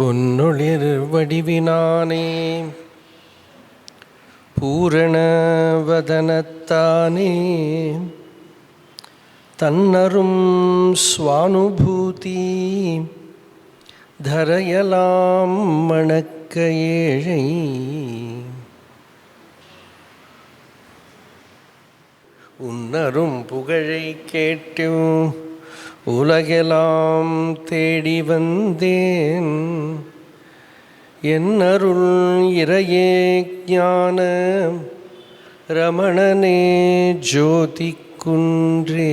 பொன்னொளிர் வடிவினானே. பூரணவதனத்தானே. தன்னரும் சுவானுபூதி. தரையலாம் மணக்க ஏழை. உன்னரும் புகழை கேட்டும் உலகெலாம் தேடி வந்தேன். என்னருள் இறையே ஞான ரமணனே ஜோதி குன்றே